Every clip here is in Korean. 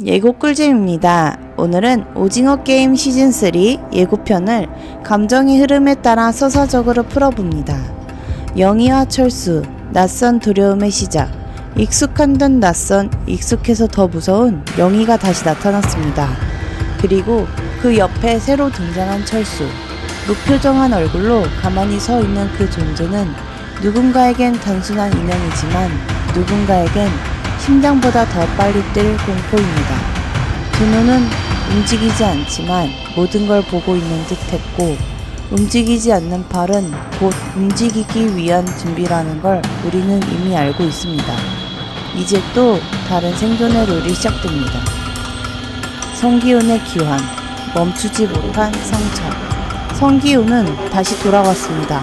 예고 꿀잼입니다. 오늘은 오징어 게임 시즌3 예고편을 감정의 흐름에 따라 서사적으로 풀어봅니다. 영희와 철수, 낯선 두려움의 시작. 익숙한 듯 낯선, 익숙해서 더 무서운 영희가 다시 나타났습니다. 그리고 그 옆에 새로 등장한 철수. 무표정한 얼굴로 가만히 서 있는 그 존재는 누군가에겐 단순한 인형이지만 누군가에겐 심장보다 더 빨리 뛸 공포입니다. 두 눈은 움직이지 않지만 모든 걸 보고 있는 듯 했고, 움직이지 않는 팔은 곧 움직이기 위한 준비라는 걸 우리는 이미 알고 있습니다. 이제 또 다른 생존의 룰이 시작됩니다. 성기훈의 기환, 멈추지 못한 상처. 성기훈은 다시 돌아왔습니다.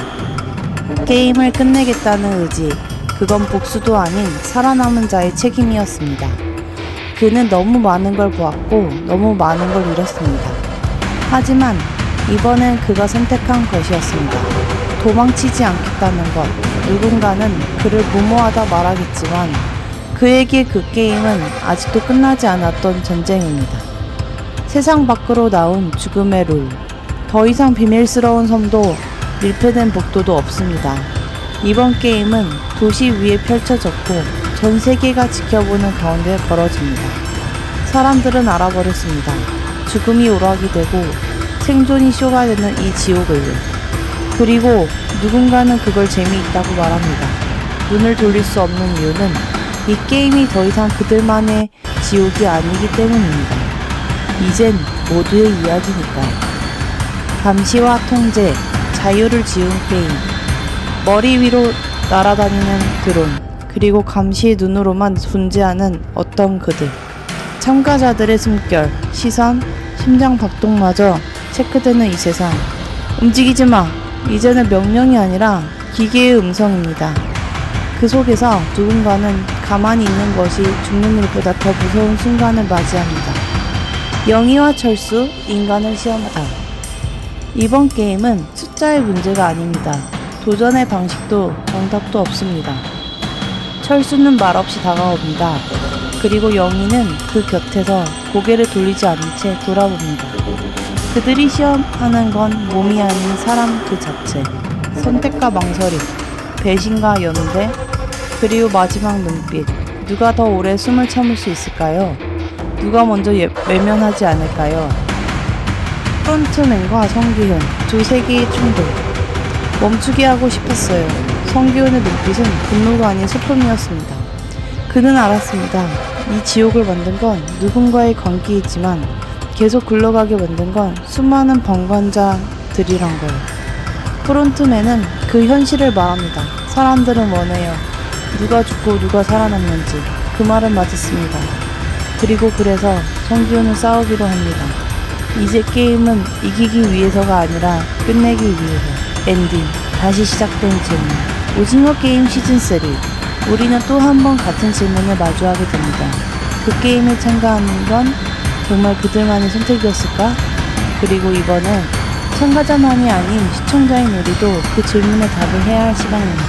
게임을 끝내겠다는 의지, 그건 복수도 아닌 살아남은 자의 책임이었습니다. 그는 너무 많은 걸 보았고 너무 많은 걸 잃었습니다. 하지만 이번엔 그가 선택한 것이었습니다. 도망치지 않겠다는 것. 누군가는 그를 무모하다 말하겠지만 그에게 그 게임은 아직도 끝나지 않았던 전쟁입니다. 세상 밖으로 나온 죽음의 룰. 더 이상 비밀스러운 섬도 밀폐된 복도도 없습니다. 이번 게임은 도시 위에 펼쳐졌고 전 세계가 지켜보는 가운데 벌어집니다. 사람들은 알아버렸습니다. 죽음이 오락이 되고 생존이 쇼가 되는 이 지옥을. 그리고 누군가는 그걸 재미있다고 말합니다. 눈을 돌릴 수 없는 이유는 이 게임이 더 이상 그들만의 지옥이 아니기 때문입니다. 이젠 모두의 이야기니까요. 감시와 통제, 자유를 지운 게임. 머리 위로 날아다니는 드론, 그리고 감시의 눈으로만 존재하는 어떤 그들. 참가자들의 숨결, 시선, 심장 박동마저 체크되는 이 세상. 움직이지 마! 이제는 명령이 아니라 기계의 음성입니다. 그 속에서 누군가는 가만히 있는 것이 죽는 일보다 더 무서운 순간을 맞이합니다. 영희와 철수, 인간을 시험하다. 이번 게임은 숫자의 문제가 아닙니다. 도전의 방식도 정답도 없습니다. 철수는 말없이 다가옵니다. 그리고 영희는 그 곁에서 고개를 돌리지 않은 채 돌아봅니다. 그들이 시험하는 건 몸이 아닌 사람 그 자체. 선택과 망설임, 배신과 연대, 그리고 마지막 눈빛. 누가 더 오래 숨을 참을 수 있을까요? 누가 먼저 예- 외면하지 않을까요? 프론트맨과 성기훈 두 세계의 충돌 멈추게 하고 싶었어요. 성기훈의 눈빛은 분노가 아닌 슬픔이었습니다. 그는 알았습니다. 이 지옥을 만든 건 누군가의 관계이지만 계속 굴러가게 만든 건 수많은 방관자들이란 걸. 프론트맨은 그 현실을 말합니다. 사람들은 원해요. 누가 죽고 누가 살아남는지. 그 말은 맞았습니다. 그리고 그래서 성기훈은 싸우기로 합니다. 이제 게임은 이기기 위해서가 아니라 끝내기 위해서. 엔딩. 다시 시작된 질문. 오징어 게임 시즌3. 우리는 또 한 번 같은 질문을 마주하게 됩니다. 그 게임에 참가하는 건 정말 그들만의 선택이었을까? 그리고 이번엔 참가자만이 아닌 시청자인 우리도 그 질문에 답을 해야 할 시간입니다.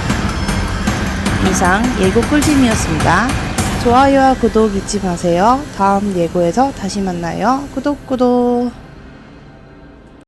이상 예고 꿀잼이었습니다. 좋아요와 구독 잊지 마세요. 다음 예고에서 다시 만나요. 구독, 구독.